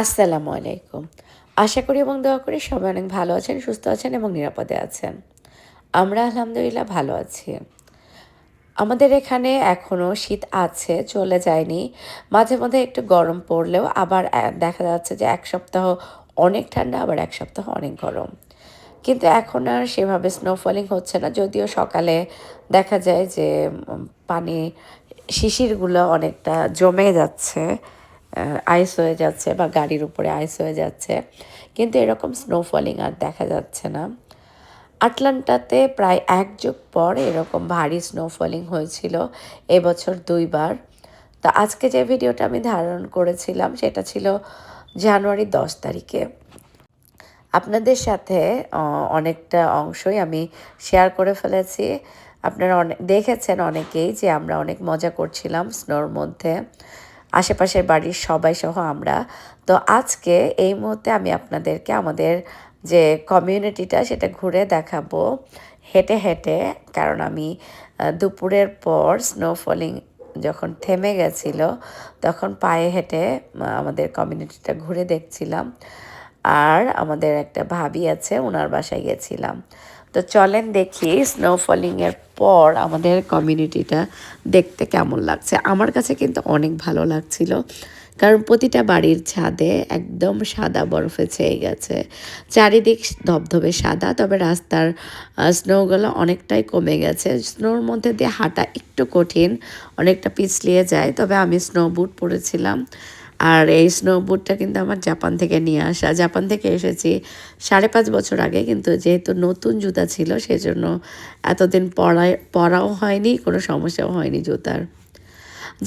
আসসালামু আলাইকুম। আশা করি এবং দোয়া করি সবাই অনেক ভালো আছেন, সুস্থ আছেন এবং নিরাপদে আছেন। আমরা আলহামদুলিল্লাহ ভালো আছি। আমাদের এখানে এখনও শীত আছে, চলে যায়নি। মাঝে মধ্যে একটু গরম পড়লেও আবার দেখা যাচ্ছে যে এক সপ্তাহ অনেক ঠান্ডা, আবার এক সপ্তাহ অনেক গরম। কিন্তু এখন আর সেভাবে স্নোফলিং হচ্ছে না। যদিও সকালে দেখা যায় যে পানি শিশিরগুলো অনেকটা জমে যাচ্ছে। আইস হয়ে যাচ্ছে বা গাড়ির উপরে আইস হয়ে যাচ্ছে। কিন্তু এরকম স্নোফলিং আর দেখা যাচ্ছে না। আটলান্টাতে প্রায় এক যুগ পর এরকম ভারী স্নোফলিং হয়েছিল, এবছর দুইবার। তা আজকে যে ভিডিওটা আমি ধারণ করেছিলাম, সেটা ছিল জানুয়ারি দশ তারিখে। আপনাদের সাথে অনেকটা অংশই আমি শেয়ার করে ফেলেছি। আপনারা অনেক, দেখেছেন অনেকেই যে আমরা অনেক মজা করছিলাম স্নোর মধ্যে। আশেপাশের বাড়ির সবাই সহ আমরা। তো আজকে এই মুহূর্তে আমি আপনাদেরকে আমাদের যে কমিউনিটিটা সেটা ঘুরে দেখাবো হেঁটে হেঁটে, কারণ আমি দুপুরের পর স্নোফলিং যখন থেমে গেছিল, তখন পায়ে হেঁটে আমাদের কমিউনিটিটা ঘুরে দেখছিলাম। আর আমাদের একটা ভাবি আছে ওনার বাসায় গেছিলাম। তো চলেন দেখি স্নোফলিংয়ের পর আমাদের কমিউনিটিটা দেখতে কেমন লাগছে। আমার কাছে কিন্তু অনেক ভালো লাগছিল, কারণ প্রতিটা বাড়ির ছাদে একদম সাদা বরফে ছেয়ে গেছে। চারিদিক ধবধবে সাদা, তবে রাস্তার স্নোগুলো অনেকটাই কমে গেছে। স্নোর মধ্যে দিয়ে হাঁটা একটু কঠিন, অনেকটা পিছলিয়ে যায়, তবে আমি স্নো বুট পরেছিলাম। আর এই স্নো বুটটা কিন্তু আমার জাপান থেকে নিয়ে আসা। জাপান থেকে এসেছি সাড়ে পাঁচ বছর আগে, কিন্তু যেহেতু নতুন জুতা ছিল, সেজন্য এতদিন পরায় পরাও হয়নি, কোনো সমস্যাও হয়নি জুতার।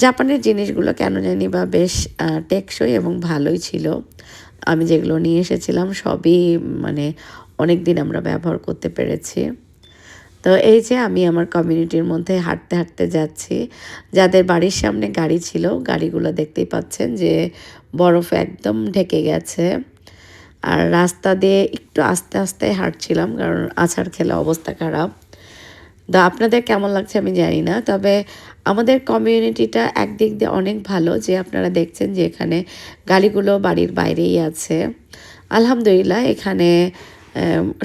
জাপানের জিনিসগুলো কেন জানি বা বেশ টেকসই এবং ভালোই ছিল। আমি যেগুলো নিয়ে এসেছিলাম, সবই মানে অনেক দিন আমরা ব্যবহার করতে পেরেছি। তো এই যে আমি আমার কমিউনিটির মধ্যে হাঁটতে হাঁটতে যাচ্ছি, যাদের বাড়ির সামনে গাড়ি ছিল, গাড়িগুলো দেখতেই পাচ্ছেন যে বরফ একদম ঢেকে গেছে। আর রাস্তা দিয়ে একটু আস্তে আস্তে হাঁটছিলাম কারণ আছাড় খেলে অবস্থা খারাপ। তো আপনাদের কেমন লাগছে আমি জানি না, তবে আমাদের কমিউনিটিটা একদিক দিয়ে অনেক ভালো যে আপনারা দেখছেন যে এখানে গাড়িগুলো বাড়ির বাইরেই আছে। আলহামদুলিল্লাহ, এখানে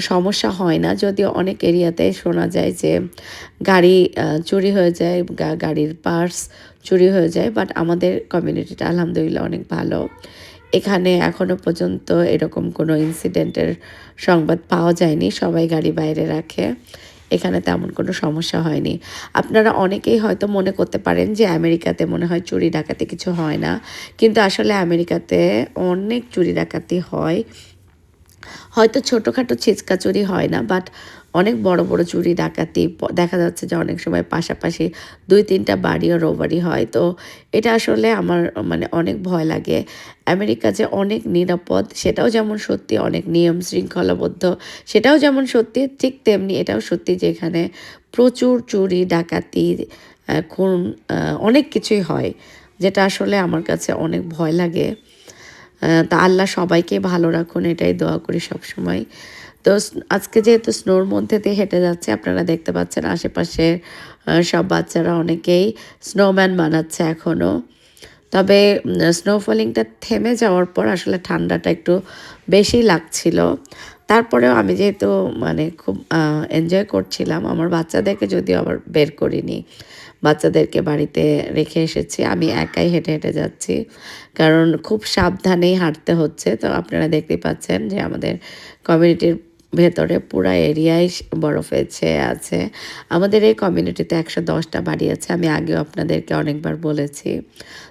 সমস্যা হয় না। যদিও অনেক এরিয়াতে শোনা যায় যে গাড়ি চুরি হয়ে যায় গাড়ির পার্স চুরি হয়ে যায়, বাট আমাদের কমিউনিটিটা আলহামদুলিল্লাহ অনেক ভালো। এখানে এখনও পর্যন্ত এরকম কোনো ইনসিডেন্টের সংবাদ পাওয়া যায়নি, সবাই গাড়ি বাইরে রাখে। এখানে তেমন কোনো সমস্যা হয়নি। আপনারা অনেকেই হয়তো মনে করতে পারেন যে আমেরিকাতে মনে হয় চুরি ডাকাতি কিছু হয় না, কিন্তু আসলে আমেরিকাতে অনেক চুরি ডাকাতি হয়। হয়তো ছোটোখাটো ছিচকা চুরি হয় না বাট অনেক বড় বড় চুরি ডাকাতি দেখা যাচ্ছে যে অনেক সময় পাশাপাশি দুই, তিনটা বাড়িও রোবারি হয়। তো এটা আসলে আমার মানে অনেক ভয় লাগে। আমেরিকা যে অনেক নিরাপদ, সেটাও যেমন সত্যি অনেক নিয়ম শৃঙ্খলাবদ্ধ, সেটাও যেমন সত্যি, ঠিক তেমনি এটাও সত্যি যে এখানে প্রচুর চুরি, ডাকাতি খুন অনেক কিছুই হয়, যেটা আসলে আমার কাছে অনেক ভয় লাগে। তা আল্লাহ সবাইকে ভালো রাখুন, এটাই দোয়া করি সব সময় তো আজকে যেহেতু স্নোর মধ্যে দিয়ে হেঁটে যাচ্ছে, আপনারা দেখতে পাচ্ছেন আশেপাশে সব বাচ্চারা অনেকেই স্নোম্যান বানাচ্ছে এখনও তবে স্নোফলিংটা থেমে যাওয়ার পর আসলে ঠান্ডাটা একটু বেশি লাগছিল। তারপরেও আমি যেহেতু মানে খুব এনজয় করছিলাম, আমার বাচ্চাদেরকে যদিও আবার বের করিনি। বাচ্চাদেরকে বাড়িতে রেখে এসেছি। আমি একাই হেঁটে হেঁটে যাচ্ছি। কারণ খুব সাবধানেই হাঁটতে হচ্ছে। তো আপনারা দেখতেই পাচ্ছেন যে আমাদের কমিউনিটির ভেতরে পুরা এরিয়ায় বরফে ছেয়ে আছে। আমাদের এই কমিউনিটিতে একশো দশটা বাড়ি আছে। আমি আগেও আপনাদেরকে অনেকবার বলেছি।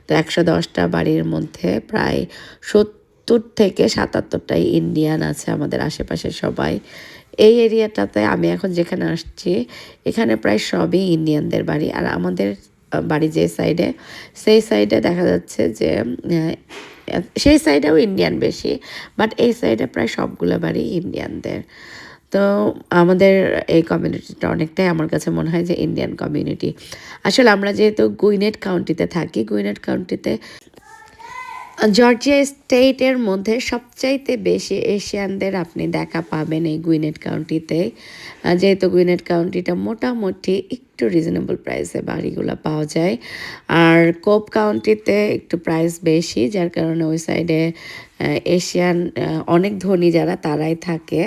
তো একশো দশটা বাড়ির মধ্যে প্রায় সত্তর থেকে সাতাত্তরটাই ইন্ডিয়ান আছে আমাদের আশেপাশে সবাই। এই এরিয়াটাতে আমি এখন যেখানে আসছি, এখানে প্রায় সবই ইন্ডিয়ানদের বাড়ি। আর আমাদের বাড়ি যে সাইডে সেই সাইডে দেখা যাচ্ছে যে সেই সাইডেও ইন্ডিয়ান বেশি বাট এই সাইডে প্রায় সবগুলো বাড়ি ইন্ডিয়ানদের। তো আমাদের এই কমিউনিটিটা অনেকটাই আমার কাছে মনে হয় যে ইন্ডিয়ান কমিউনিটি আসলে আমরা যেহেতু গুইনেট কাউন্টিতে থাকি গুইনেট কাউন্টিতে জর্জিয়া স্টেটের মধ্যে সবচাইতে বেশি এশিয়ানদের আপনি দেখা পাবেন এই গুইনেট কাউন্টিতে। যেহেতু গুইনেট কাউন্টিটা মোটামুটি একটু রিজনেবল প্রাইসে বাড়িগুলো পাওয়া যায়। আর কোপ কাউন্টিতে একটু প্রাইস বেশি, যার কারণে ওই সাইডে এশিয়ান অনেক ধনী যারা, তারাই থাকে।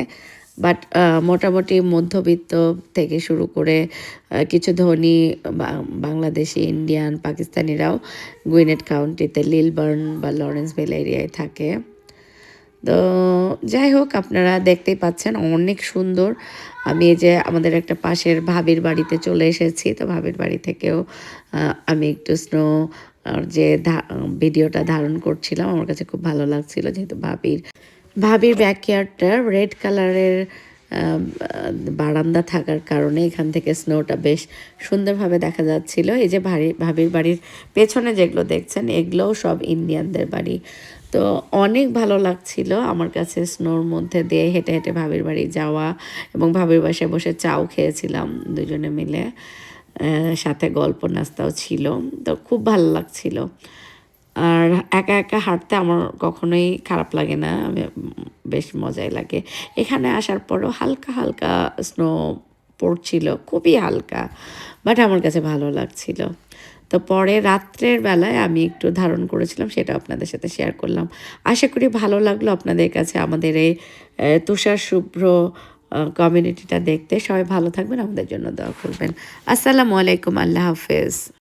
বাট মোটামুটি মধ্যবিত্ত থেকে শুরু করে কিছু ধনী বাংলাদেশি ইন্ডিয়ান পাকিস্তানিরাও গুইনেট কাউন্টিতে লিলবার্ন বা লরেন্স লরেন্সভিল এরিয়ায় থাকে। তো যাই হোক আপনারা দেখতেই পাচ্ছেন অনেক সুন্দর। আমি এই যে আমাদের একটা পাশের ভাবির বাড়িতে চলে এসেছি তো ভাবির বাড়ি থেকেও আহ, আমি একটু স্নো যে ভিডিওটা ধারণ করছিলাম আমার কাছে খুব ভালো লাগছিল যেহেতু ভাবির ভাবির ব্যাকয়ার্ডটা রেড কালারের বারান্দা থাকার কারণে এখান থেকে স্নোটা বেশ সুন্দরভাবে দেখা যাচ্ছিল। এই যে ভারী, ভাবির বাড়ির পেছনে যেগুলো দেখছেন, এগুলোও সব ইন্ডিয়ানদের বাড়ি। তো অনেক ভালো লাগছিল আমার কাছে স্নোর মধ্যে দিয়ে হেঁটে হেঁটে ভাবির বাড়ি যাওয়া এবং ভাবির বাসায় বসে চাও খেয়েছিলাম দুজনে মিলে। সাথে গল্প নাস্তাও ছিল। তো খুব ভালো লাগছিল। আর একা একা হাঁটতে আমার কখনোই খারাপ লাগে না, আমি বেশ মজাই লাগে। এখানে আসার পরও হালকা হালকা স্নো পড়ছিল, খুবই হালকা বাট আমার কাছে ভালো লাগছিল। তো পরে রাত্রের বেলায় আমি একটু ধারণ করেছিলাম সেটা আপনাদের সাথে শেয়ার করলাম। আশা করি ভালো লাগল আপনাদের কাছে আমাদের এই তুষার শুভ্র কমিউনিটিটা দেখতে। সবাই ভালো থাকবেন, আমাদের জন্য দোয়া করবেন। আসসালামু আলাইকুম, আল্লাহ হাফেজ।